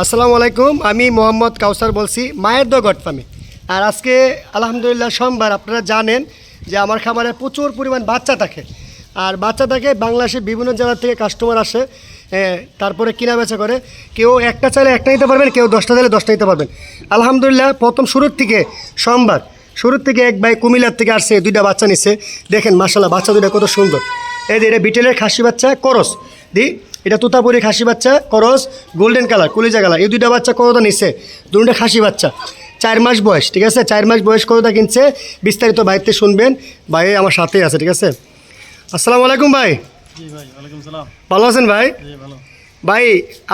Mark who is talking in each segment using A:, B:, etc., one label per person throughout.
A: আসসালামু আলাইকুম, আমি মোহাম্মদ কাউসার বলছি, মায়ের দ গড ফার্মে। আর আজকে আলহামদুলিল্লাহ সোমবার, আপনারা জানেন যে আমার খামারে প্রচুর পরিমাণ বাচ্চা থাকে। আর বাচ্চা থাকে বাংলাদেশের বিভিন্ন জেলা থেকে কাস্টমার আসে তারপরে কিনা বেচা করে। কেউ একটা চাইলে একটা নিতে পারবেন, কেউ দশটা চাইলে দশটা নিতে পারবেন। আলহামদুলিল্লাহ, প্রথম শুরুর থেকে সোমবার, শুরুর থেকে এক ভাই কুমিল্লার থেকে আসছে, দুইটা বাচ্চা নিচ্ছে দেখেন মাসাল্লাহ বাচ্চা দুইটা কত সুন্দর। এই যে এটা বিটেলের খাসি বাচ্চা, করস। দি এটা তোতাপুরি খাসি বাচ্চা করস গোল্ডেন কালার কলিজা কালার এই দুইটা বাচ্চা কতটা নিচ্ছে দুটা খাসি বাচ্চা। চার মাস বয়স ঠিক আছে? চার মাস বয়স কতটা কিনছে? বিস্তারিত বাড়িতে শুনবেন। ভাই আমার সাথেই আছে ঠিক আছে? আসসালামু আলাইকুম ভাই।
B: জি ভাই ওয়ালাইকুম সালাম।
A: ভালো আছেন ভাই?
B: জি ভালো।
A: ভাই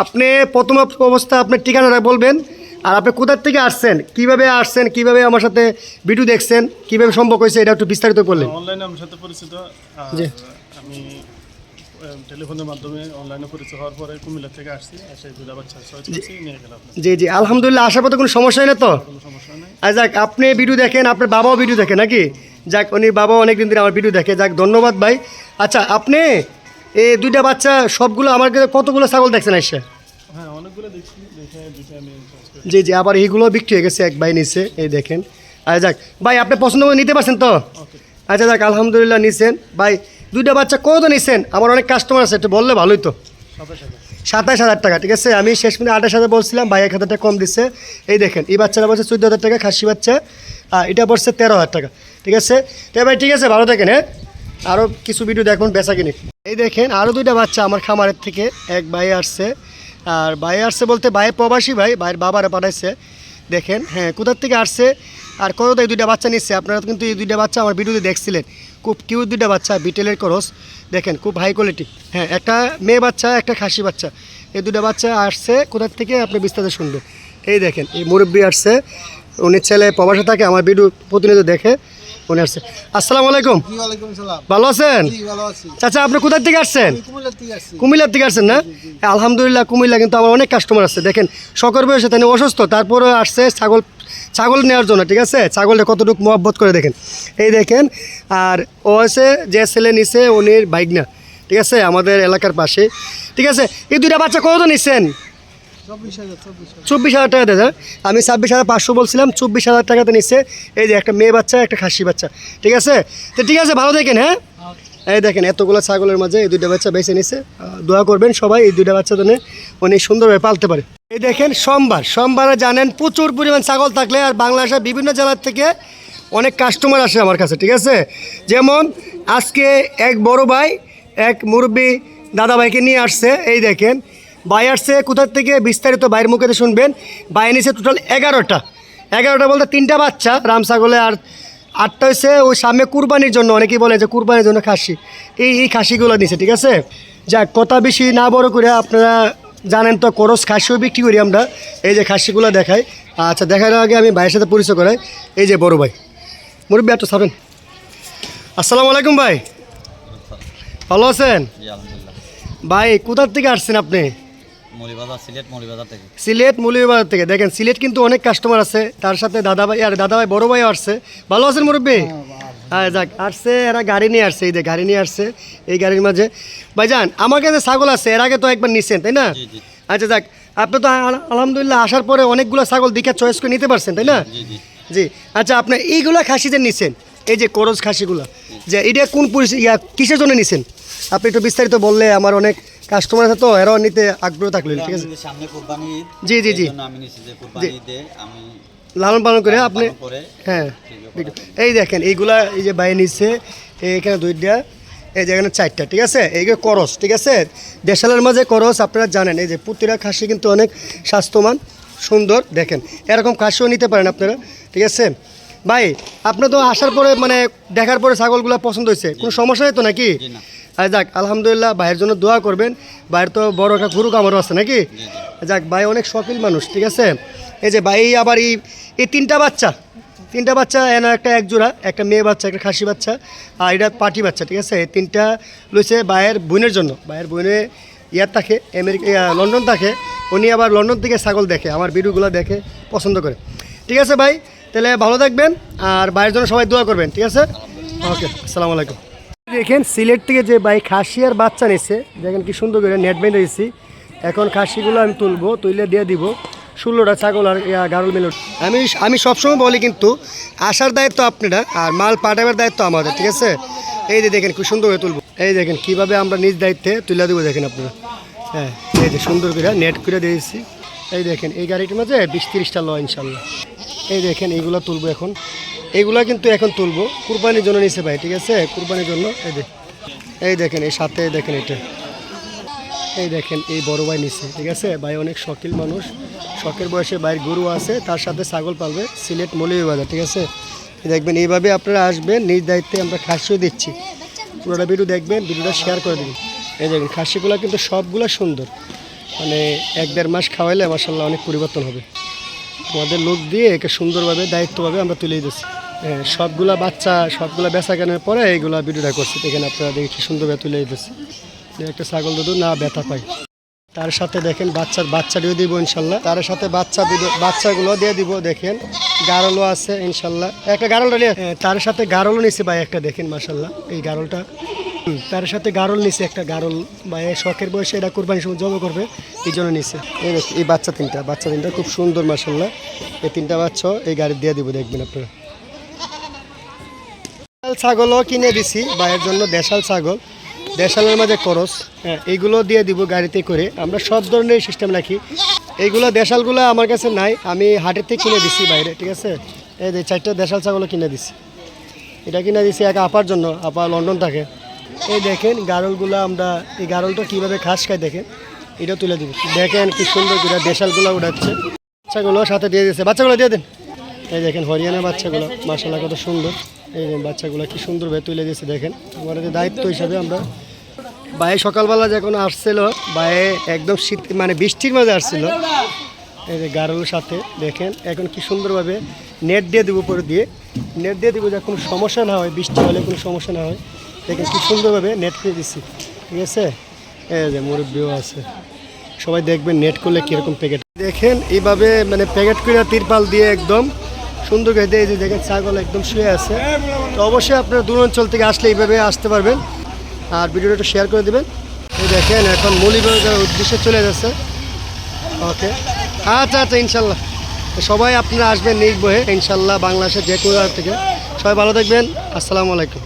A: আপনি প্রথম অবস্থা আপনার ঠিকানাটা বলবেন। আর আপনি কোথার থেকে আসছেন? কীভাবে আসছেন? কীভাবে আমার সাথে ভিডিও দেখছেন? কীভাবে সম্পর্ক হয়েছে? এটা একটু বিস্তারিত করলেন
B: অনলাইনে আমার সাথে পরিচিত।
A: জি।
B: আমি টেলিফোনের মাধ্যমে অনলাইনে পরিচিত হওয়ার পরে কুমিল্লা থেকে আসছি এসে দুটা বাচ্চা নিয়ে গেলাম।
A: জি জি আলহামদুলিল্লাহ আসার পথে কোনো সমস্যা হয় না তো?
B: কোনো সমস্যা নেই।
A: আর যাক আপনি ভিডিও দেখেন আপনার বাবাও ভিডিও দেখে নাকি? যাক উনি বাবাও অনেকদিন ধরে আমার ভিডিও দেখে। যাক ধন্যবাদ ভাই। আচ্ছা আপনি এই দুইটা বাচ্চা সবগুলো আমার কাছে কতগুলো ছাগল দেখছেন এসে?
B: হ্যাঁ অনেকগুলো দেখছি দেখে দুইটা আমি
A: জি জি আবার এইগুলো বিক্রি হয়ে গেছে এক ভাই নিচ্ছে এই দেখেন। আর যাক ভাই আপনি পছন্দ করে নিতে পারছেন তো? আচ্ছা যাক আলহামদুলিল্লাহ নিছেন। ভাই দুইটা বাচ্চা কত নিছেন? আমার অনেক কাস্টমার আছে, একটু বললে ভালোই তো। সাতাশ হাজার টাকা, ঠিক আছে? আমি শেষ মিনিট আঠাশ হাজার বলছিলাম, ভাই এক হাজার টাকা কম দিচ্ছে। এই দেখেন, এই বাচ্চারা বলছে চোদ্দ হাজার টাকা, খাসি বাচ্চা। আর এটা পড়ছে তেরো হাজার টাকা, ঠিক আছে? তো ভাই, ঠিক আছে, ভালো থাকেন হ্যাঁ? আরও কিছু ভিডিও দেখুন, বেচা কিনি। এই দেখেন আরও দুইটা বাচ্চা আমার খামারের থেকে, এক ভাই আসছে। আর ভাই আসছে বলতে ভাই প্রবাসী ভাই, ভাইয়ের বাবারা পাঠাইছে। দেখেন হ্যাঁ কোথার থেকে আসছে? আর কত দুইটা বাচ্চা নিচ্ছে? আপনারা কিন্তু এই দুইটা বাচ্চা আমার ভিডিওতে দেখছিলেন। খুব কিউট দুইটা বাচ্চা বিটেলের করস। দেখেন খুব হাই কোয়ালিটি হ্যাঁ একটা মেয়ে বাচ্চা একটা খাসি বাচ্চা। এই দুটা বাচ্চা আসছে কোথার থেকে আপনি বিস্তারিত শুনবেন? এই দেখেন এই মুরব্বী আসছে। উনি ছেলে প্রবাসে থাকে আমার ভিডিও প্রতিনিয়ত দেখে উনি আসছে। আসসালামু আলাইকুম। ভালো আছেন? চাচা আপনি কোথার থেকে আসছেন?
C: কুমিল্লার থেকে
A: আসছেন না? আলহামদুলিল্লাহ কুমিল্লা কিন্তু আমার অনেক কাস্টমার আছে। দেখেন শখের বয়সে তিনি অসুস্থ তারপরে আসছে ছাগল ছাগল নেওয়ার জন্য, ঠিক আছে? ছাগলটা কতটুকু মহব্বত করে দেখেন। এই দেখেন, আর ও আছে যে ছেলে নিছে, উনি বাইক না ঠিক আছে? আমাদের এলাকার পাশে, ঠিক আছে? এই দুইটা বাচ্চা কত নিচ্ছেন
C: চব্বিশ হাজার
A: টাকা দেয় আমি ছাব্বিশ হাজার পাঁচশো বলছিলাম, চব্বিশ হাজার টাকাতে নিচ্ছে এই যে একটা মেয়ে বাচ্চা, একটা খাসি বাচ্চা, ঠিক আছে? তো ঠিক আছে, ভালো দেখেন হ্যাঁ? এই দেখেন, এতগুলো ছাগলের মাঝে এই দুইটা বাচ্চা বেছে নিছে। দোয়া করবেন সবাই, এই দুইটা বাচ্চা জন্য অনেক সুন্দরভাবে পালতে পারে। এই দেখেন, সোমবার। সোমবারে জানেন, প্রচুর পরিমাণ ছাগল থাকলে আর বাংলাদেশের বিভিন্ন জেলার থেকে অনেক কাস্টমার আসে আমার কাছে, ঠিক আছে? যেমন, আজকে এক বড় ভাই, এক মুরব্বী দাদা ভাইকে নিয়ে আসছে। এই দেখেন, ভাই আসছে কোথার থেকে বিস্তারিত বাইরের মুখে শুনবেন। ভাই নিছে টোটাল এগারোটা। এগারোটা বলতে তিনটা বাচ্চা, রাম ছাগলে আর আটটা হচ্ছে ওই সামনে কুরবানির জন্য অনেকেই বলে যে কুরবানির জন্য খাসি। এই এই খাসিগুলো নিছে ঠিক আছে? যাক কথা বেশি না বড় করে আপনারা জানেন তো করস খাসিও বিক্রি করি আমরা। এই যে খাসিগুলো দেখাই। আচ্ছা দেখার আগে আমি ভাইয়ের সাথে পরিচয় করাই। এই যে বড় ভাই। মুরব্বী একটু ছাড়েন। আসসালামু আলাইকুম ভাই। ভালো আছেন? ভাই কোথার থেকে আসছেন আপনি?
D: সিলেট মৌলিবাজার থেকে।
A: সিলেট মৌলভীবাজার থেকে। দেখেন সিলেট কিন্তু অনেক কাস্টমার আছে। তার সাথে দাদা ভাই আর দাদা ভাই বড় ভাই আসছে। ভালো আছেন মুরব্বী? হ্যাঁ যাক আসছে এরা গাড়ি নিয়ে আসছে এই যে গাড়ি নিয়ে আসছে এই গাড়ির মাঝে। ভাইজান আমার কাছে ছাগল আছে এর আগে তো একবার নিছেন তাই না?
D: জি জি।
A: আচ্ছা যাক আপনি তো আলহামদুলিল্লাহ আসার পরে অনেকগুলো ছাগল দেখে চয়েস করে নিতে পারছেন তাই না?
D: জি জি।
A: জি আচ্ছা আপনি এইগুলা খাসি যে নিছেন এই যে করজ খাসিগুলো যে এটা কোন পরিস্থিতি ইয়া কিসের জন্য নিছেন? আপনি একটু বিস্তারিত বললে আমার অনেক কাস্টমার আছে তো এরাও নিতে আগ্রহ থাকল ঠিক আছে?
D: সামনে কোরবানি
A: জি, জি, জি।
D: আমি নিচ্ছি যে আমি
A: লালন পালন করে আপনি হ্যাঁ। এই দেখেন এইগুলা এই যে বাইরে নিচ্ছে এখানে দুইটা এই যে এখানে চারটা ঠিক আছে? এইগুলো করস ঠিক আছে? দেশালের মাঝে করস আপনারা জানেন এই যে প্রতিটা খাসি কিন্তু অনেক স্বাস্থ্যমান সুন্দর দেখেন। এরকম খাসিও নিতে পারেন আপনারা ঠিক আছে? ভাই আপনার তো আসার পরে মানে দেখার পরে ছাগলগুলো পছন্দ হয়েছে কোনো সমস্যা নেই তো নাকি? যাক আলহামদুলিল্লাহ ভাইয়ের জন্য দোয়া করবেন। ভাইয়ের তো বড় একটা গুরু কামড়ও আছে নাকি? যাক ভাই অনেক শখিল মানুষ ঠিক আছে? এই যে ভাই আবার এই এই তিনটা বাচ্চা। তিনটা বাচ্চা এন একটা এক জোড়া একটা মেয়ে বাচ্চা একটা খাসি বাচ্চা আর এটা পাটি বাচ্চা ঠিক আছে? এই তিনটা লইছে ভাইয়ের বোনের জন্য। ভাইয়ের বোনে ইয়ার থাকে আমেরিকা লন্ডন থাকে। উনি আবার লন্ডন থেকে ছাগল দেখে আমার ভিডিওগুলো দেখে পছন্দ করে। ঠিক আছে ভাই? তাহলে ভালো থাকবেন আর ভাইয়ের জন্য সবাই দোয়া করবেন ঠিক আছে? ওকে আসসালামু আলাইকুম। দেখেন, সিলেট থেকে যে ভাই খাসি আর বাচ্চা নিচ্ছে দেখেন কি সুন্দর করে নেট বেঁধে দিচ্ছি এখন খাসিগুলো আমি তুলবো তুলে দিয়ে দিব। ষোলোটা ছাগল আর গারল মিলে আমি আমি সবসময় বলি কিন্তু, আসার দায়িত্ব আপনারা আর মাল পাঠাবার দায়িত্ব আমাদের, ঠিক আছে? এই যে দেখেন খুব সুন্দর করে তুলবো। এই দেখেন, কীভাবে আমরা নিজ দায়িত্বে তুলে দেবো দেখেন আপনারা। হ্যাঁ এই যে সুন্দর করে নেট করে দিয়েছি এই দেখেন, এই গাড়িটির মাঝে বিশ তিরিশটা ল, ইনশাল্লাহ। এই দেখেন, এইগুলো তুলবো এখন। এইগুলা কিন্তু এখন তুলবো। কুরবানির জন্য নিচে ভাই, ঠিক আছে? কুরবানির জন্য, এই দেখ এই দেখেন, এই সাথে দেখেন এটা। এই দেখেন, এই বড় ভাই নিছে, ঠিক আছে? ভাই অনেক শখিল মানুষ। শখের বয়সে ভাইয়ের গরু আছে, তার সাথে ছাগল পালবে, সিলেট বাজার ঠিক আছে? দেখবেন, এইভাবে আপনারা আসবেন, নিজ দায়িত্বে আমরা খাসিও দিচ্ছি। পুরোটা ভিডিও দেখবেন, ভিডিওটা শেয়ার করে দেবেন। এই দেখবেন খাসিগুলো কিন্তু সবগুলো সুন্দর। মানে এক দেড় মাস খাওয়াইলে মাসাল্লাহ অনেক পরিবর্তন হবে। আমাদের লোক দিয়ে একে সুন্দরভাবে, দায়িত্বভাবে আমরা তুলে দিচ্ছি সবগুলা বাচ্চা, সবগুলা বেচা কেনার পরে এইগুলা ভিডিওটা করছি। দেখেন আপনারা দেখি কি সুন্দরভাবে তুলে দিতেছি। একটা ছাগল দুধ না ব্যথা পাই তার সাথে দেখেন বাচ্চার বাচ্চাটিও দিব ইনশাল্লাহ। তার সাথে বাচ্চা বাচ্চাগুলো দিয়ে দিব, দেখেন। গারলও আছে ইনশাল্লাহ। একটা গারলটা নিয়ে তার সাথে গারলও নিছে ভাই একটা, দেখেন মাসাল্লাহ এই গারলটা। তার সাথে গারল নিছে একটা গারল। বা শখের বয়সে এটা কোরবানির সময় জমা করবে, এই জন্য নিছে। এই এই বাচ্চা তিনটা বাচ্চা তিনটা খুব সুন্দর মাসাল্লাহ এই তিনটা বাচ্চা এই গাড়ি দিয়ে দিব, দেখবেন আপনারা। ছাগলও কিনে দিছি ভাইয়ের জন্য দেশাল ছাগল। দেশালের মাঝে করস হ্যাঁ। এইগুলো দিয়ে দিব গাড়িতে করে। আমরা সব ধরনের সিস্টেম রাখি। এইগুলো দেশালগুলো আমার কাছে নাই আমি হাটের থেকে কিনে দিছি বাইরে ঠিক আছে? এই যে চারটা দেশাল ছাগলও কিনে দিছি। এটা কিনে দিছি এক আপার জন্য আপা লন্ডন থাকে। এই দেখেন গারলগুলো আমরা এই গারলটা কীভাবে খাস খাই দেখেন? এটা তুলে দিব। দেখেন কি সুন্দর করে দেশালগুলো উঠাচ্ছে বাচ্চাগুলো সাথে দিয়ে দিয়েছে বাচ্চাগুলো দিয়ে দেন। এই দেখেন, হরিয়ানা বাচ্চাগুলো মাসাল্লাহ কত সুন্দর। এই যে বাচ্চাগুলো কি সুন্দরভাবে তুলে দিয়েছে, দেখেন। আমাদের দায়িত্ব হিসাবে আমরা বায়ে সকালবেলা যখন আসছিল বায়ে একদম শীত মানে বৃষ্টির মাঝে আসছিল। এই যে গারলের সাথে, দেখেন, এখন কি সুন্দরভাবে নেট দিয়ে দেবো উপরে দিয়ে। নেট দিয়ে দেবো যাতে কোনো সমস্যা না হয়, বৃষ্টি হলে কোনো সমস্যা না হয়। দেখেন কি সুন্দরভাবে নেট করে দিচ্ছি ঠিক আছে? এই যে মুরব্বিও আছে। সবাই দেখবেন নেট করলে কীরকম প্যাকেট দেখেন, এইভাবে মানে প্যাকেট করে তিরপাল দিয়ে একদম সুন্দর করে দিয়ে যে দেখেন ছাগল একদম শুয়ে আছে। তো অবশ্যই আপনারা দূর অঞ্চল থেকে আসলে এইভাবে আসতে পারবেন। আর ভিডিওটা একটু শেয়ার করে দেবেন। দেখেন এখন মৌলিবাজার উদ্দেশ্যে চলে যাচ্ছে ওকে। আচ্ছা আচ্ছা ইনশাল্লাহ। সবাই আপনারা আসবেন নির্বহে বহে, ইনশাল্লাহ বাংলাদেশের যে কোনো থেকে। সবাই ভালো থাকবেন। আসসালামু আলাইকুম।